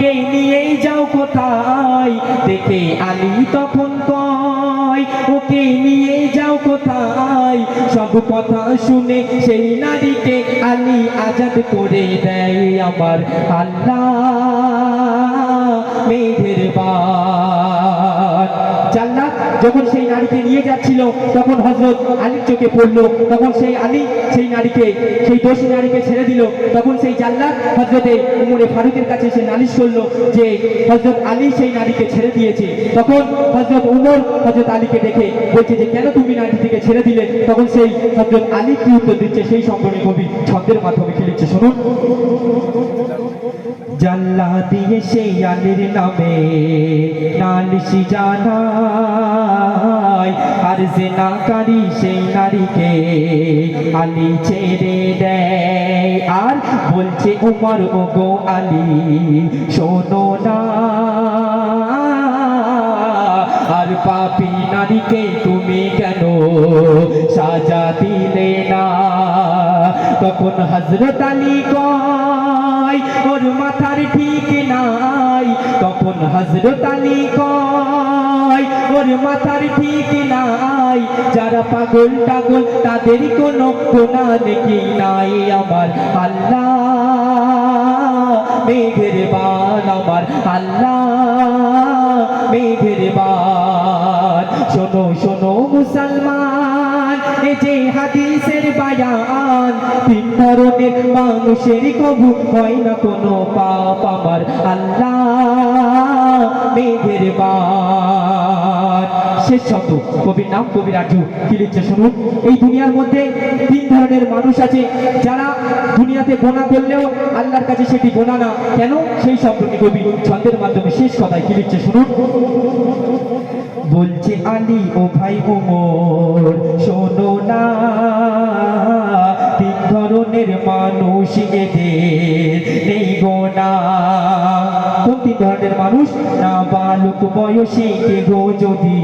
ওকে নিয়েই যাও কোথায়? দেখে আলী তখন কয়, ওকে নিয়েই যাও কোথায়? সব কথা শুনে সেই নারীকে আলী আজাদ করে দেয় আমার আল্লাহ। মেঘের বা জান্নাত যখন সেই নারীকে নিয়ে যাচ্ছিল, তখন হজরত আলীর চোখে পড়ল। তখন সেই আলী সেই নারীকে, সেই দোষী নারীকে ছেড়ে দিল। তখন সেই জান্নাত হজরতে উমরে ফারুকের কাছে সে নালিশ করল যে হজরত আলী সেই নারীকে ছেড়ে দিয়েছে। তখন হজরত উমর হজরত আলীকে দেখে বলছে যে, কেন তুমি নারীটিকে ছেড়ে দিলে? তখন সেই হজরত আলী কি উত্তর দিচ্ছে? সেই সম্পর্কে কবি ছন্দের মাধ্যমে কি লিখছে? শুনুন। জাল্লা দিয়ে সেই আলীর নামে নালিশি জানাই আর যে নাকারি সেই নারীকে আলী ছেড়ে দেয়। আর বলছে, উমর ও গো আলী, শোনো না। আর পাপি নারীকে তুমি কেন সাজা দিলে না? তখন হজরত আলী কয় ওর মাথার ঠিক নাই। তখন হজরত আলী কয়, ওর মাথার ঠিক নাই। যারা পাগল টাগল, তাদের কোনো কোনা দেখি নাই আমার। আল্লাহ মেঘের বান আমার। আল্লাহ মেঘের বান শোনো শোনো মুসলমান। এ যে হাদিসের বায়ান, তিন ধরনের মানুষের কবু হয় না কোনো পাপ আমার। আল্লাহ বান শেষ শব্দ, কবির নাম কবির আঠু, কি লিখছে শুনুন? এই দুনিয়ার মধ্যে তিন ধরনের মানুষ আছে, যারা দুনিয়াতে গোনা করলেও আল্লাহর কাছে সেটি গোনা না। কেন? সেই শব্দটি কবি ছন্দের মাধ্যমে শেষ কথায় কি লিখছে শুনুন? বলছে, আলী ও ভাই ওমর তিন ধরনের মানুষ। না বালক বয়সে কেহ যদি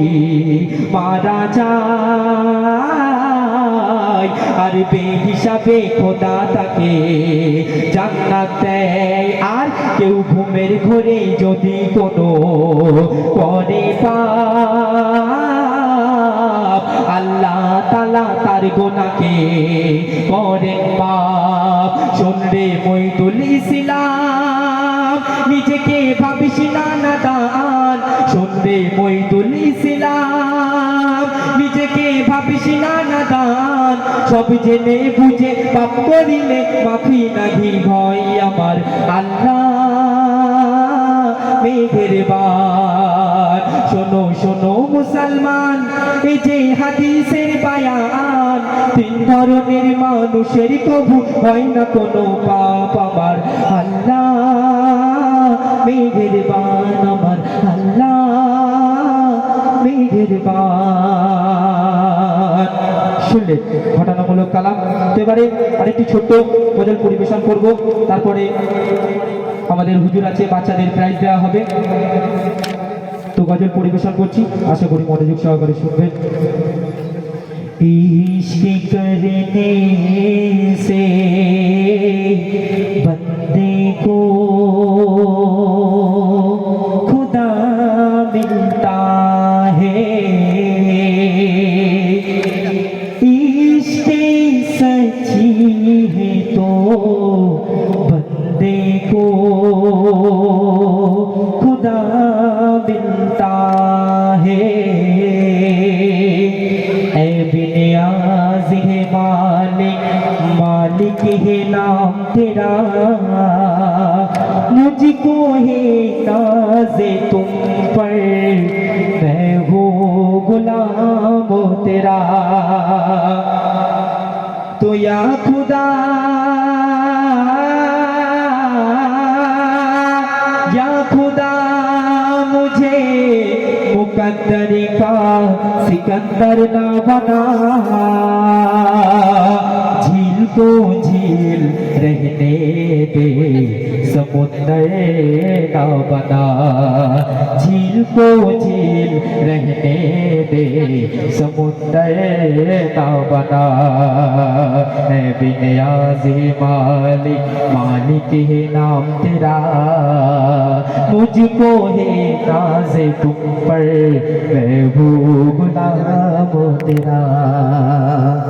মারা যায়, আর বে হিসাবে খোদা তাকে জান্নাত দেয়। আর কেউ ঘুমের ঘরে যদি কোনো করে পাপ, আল্লাহ তালা তার গোনাকে করেন পাপ। শুনরে মইদুল ইসলাম। নিজেকে ভাবিস না না দান শুনরে মইদুল ইসলাম। নিজেকে ভাবিস না না দান সব জেনে বুঝে পাপ করিলে মাফি নাহি ভয় আমার আল্লাহ। মেঘের বার। শোনো শোনো মুসলমান, এই যে হাদিসের বায়ান, তিন ধরনের মানুষের কবু হয় না কোনো পাপ আমার। মেহেরবান আমার, আল্লাহ ঘটনামূলক কালাম। তো এবারে আরেকটি ছোট্ট মজার পরিবেশন করব। তারপরে আমাদের হুজুর আছে, বাচ্চাদের প্রাইজ দেওয়া হবে। তো গজল পরিবেশন করছি। আশা করি মনোযোগ সহকারে শুনবেন। ইশকি করতে সে বন্দে কো मालिक है नाम तेरा। मुझको है नाज तुम पर। मैं हूँ गुलाम तेरा। तो या खुदा या खुदा, मुझे मुकद्दर का सिकंदर ना बना। को झील रहने दे समुंदर ना बना झील को झील रहने दे समुंदर ना बना बिनियाजी मालिक मालिक है नाम तेरा। मुझको है नाज तुम पर मैं हूँ गुलाम तेरा।